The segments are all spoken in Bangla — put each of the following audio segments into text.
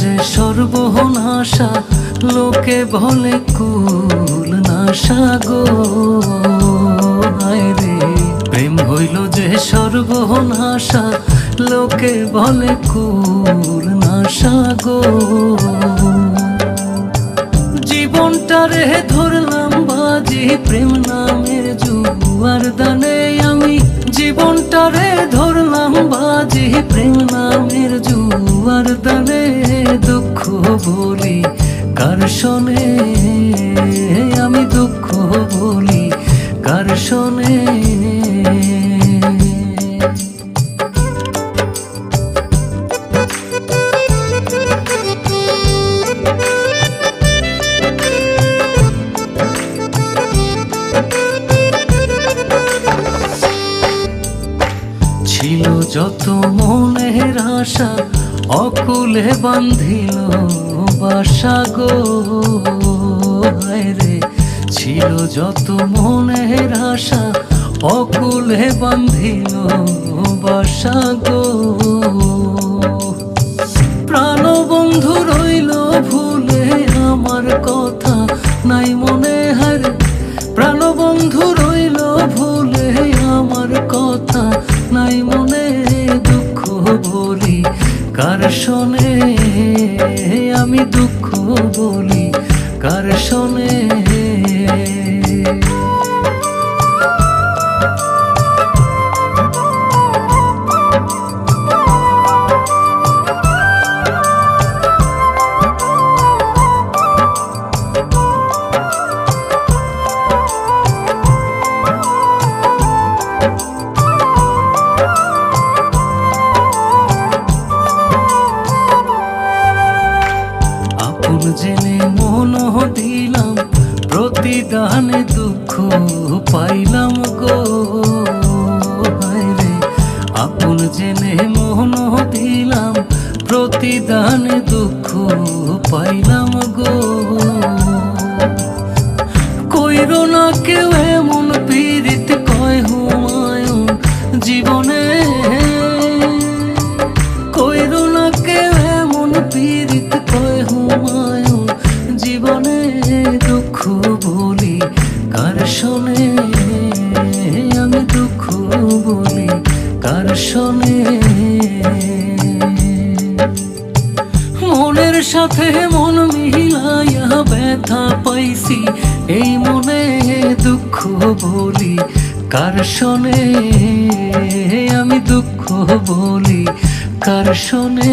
যে সর্বনাশা, লোকে বলে কুল নাশা গো। রে, প্রেম হইল যে সর্বনাশা, লোকে বলে কুল নাশা গো। জীবনটারে ধরলাম বাজি, প্রেম নামের জুয়ার দানে আমি জীবনটারে ধরলাম বাজি প্রেম নামের জুয়ার দানে। দুঃখ বলি কার শোনে? আমি দুঃখ বলি কার শোনে? যত মনের আশা অকুলে বান্ধিল বাসা গো রে ছিল যত মনের আশা অকুলে বান্ধিল বাসা গো। প্রাণ আমি দুঃখ বলি কার শোনে আপন জেনে মন দিলাম প্রতিদানে দুঃখ পাইলাম গো। রে আপন জেনে মন দিলাম প্রতিদানে দুঃখ পাইলাম গো। কইরো না কেউ এমন পীড়িত হুমায়ুন জীবনে দুঃখ বলি, কার শোনে আমি দুঃখ বলি, কার শোনে? মনের সাথে মন মিলাইয়া ব্যথা পাইছি, এই মনে দুঃখ বলি, কার শোনে? আমি দুঃখ বলি, কার শোনে?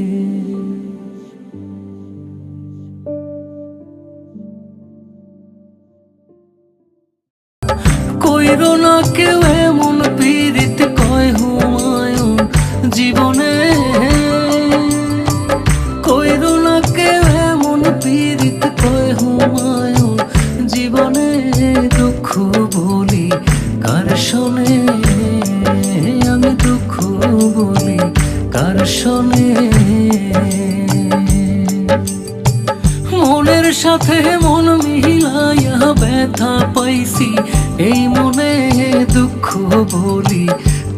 জীবনে। কইরো না কেউ এমন পীড়িত কয় হুমায়ুন জীবনে দুঃখ বলি, কার শোনে? আমি দুঃখ বলি, কার শোনে? মনের সাথে মন মিলাইয়া ব্যথা পাইছি, এই মনে দুঃখ বলি